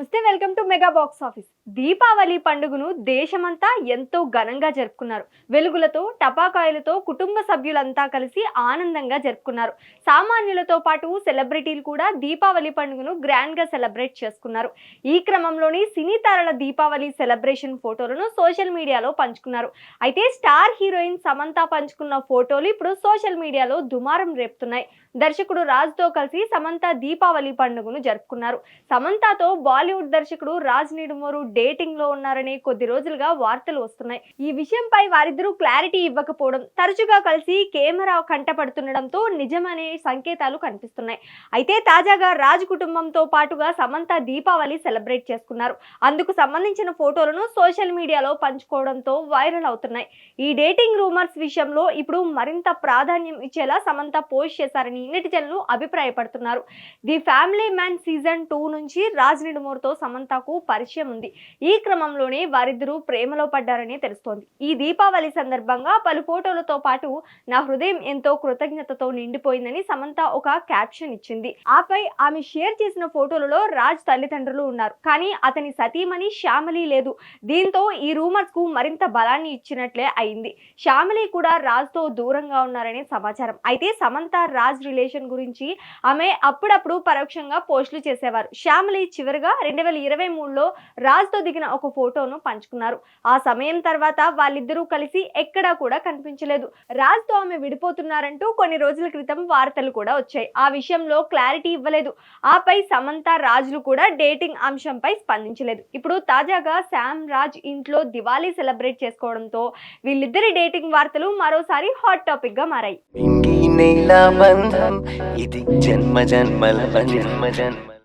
వస్తే welcome to mega box office. Deepavali పండుగను దేశమంతా ఎంతో ఘనంగా జరుపుకున్నారు. వెలుగులతో టపాకాయలతో కుటుంబ సభ్యులంతా కలిసి ఆనందంగా జరుపుకున్నారు. సామాన్యులతో పాటు సెలబ్రిటీలు కూడా దీపావళి పండుగను గ్రాండ్గా సెలబ్రేట్ చేసుకున్నారు. ఈ క్రమంలోని సినీ తారల దీపావళి సెలబ్రేషన్ ఫోటోలను సోషల్ మీడియాలో పంచుకున్నారు. అయితే స్టార్ హీరోయిన్ సమంత పంచుకున్న ఫోటోలు ఇప్పుడు సోషల్ మీడియాలో దుమారం రేపుతున్నాయి. దర్శకుడు రాజ్తో కలిసి సమంత దీపావళి పండుగను జరుపుకున్నారు. సమంతతో బాలీవుడ్ దర్శకుడు రాజ్ నిడుమూరు డేటింగ్లో ఉన్నారని కొద్ది రోజులుగా వార్తలు వస్తున్నాయి. ఈ విషయంపై వారిద్దరూ క్లారిటీ ఇవ్వకపోవడం తరచుగా కలిసి కెమెరా కంటపడుతుండడంతో నిజమనే సంకేతాలు కనిపిస్తున్నాయి. అయితే తాజాగా రాజ్ కుటుంబంతో పాటుగా సమంత దీపావళి సెలబ్రేట్ చేసుకున్నారు. అందుకు సంబంధించిన ఫోటోలను సోషల్ మీడియాలో పంచుకోవడంతో వైరల్ అవుతున్నాయి. ఈ డేటింగ్ రూమర్స్ విషయంలో ఇప్పుడు మరింత ప్రాధాన్యం ఇచ్చేలా సమంత పోస్ట్ చేశారని నెటిజన్లు అభిప్రాయపడుతున్నారు. The family man season two నుంచి రాజ్ నిడుమోర్తో సమంతకు పరిచయం ఉంది. ఈ క్రమంలోనే వారిద్దరూ ప్రేమలో పడ్డారని తెలుస్తోంది. ఈ దీపావళి సందర్భంగా పలు ఫోటోలతో పాటు నా హృదయం ఎంతో కృతజ్ఞతతో నిండిపోయిందని సమంత ఒక క్యాప్షన్ ఇచ్చింది. ఆపై ఆమె షేర్ చేసిన ఫోటోలలో రాజ్ తల్లిదండ్రులు ఉన్నారు. కానీ అతని సతీమణి శ్యామలి లేదు. దీంతో ఈ రూమర్స్కు మరింత బలాన్ని ఇచ్చినట్లే అయింది. శ్యామలి కూడా రాజ్తో దూరంగా ఉన్నారనే సమాచారం. అయితే సమంత రాజ్ రిలేషన్ గురించి ఆమె అప్పుడప్పుడు పరోక్షంగా పోస్టులు చేసేవారు. శ్యామలి చివరిగా రెండు వేల ఇరవై మూడులో రాజ్తో దిగిన ఒక ఫోటోను పంచుకున్నారు. ఆ సమయం తర్వాత వాళ్ళిద్దరూ కలిసి ఎక్కడా కూడా కనిపించలేదు. రాజ్తో ఆమె విడిపోతున్నారంటూ కొన్ని రోజుల క్రితం వార్తలు కూడా వచ్చాయి. ఆ విషయంలో క్లారిటీ ఇవ్వలేదు. ఆపై సమంత రాజులు కూడా డేటింగ్ అంశంపై స్పందించలేదు. ఇప్పుడు తాజాగా శామ్ రాజ్ ఇంట్లో దివాళీ సెలబ్రేట్ చేసుకోవడంతో వీళ్ళిద్దరి డేటింగ్ వార్తలు మరోసారి హాట్ టాపిక్గా మారాయి ఇది జన్మ జన్మల జన్మ జన్మ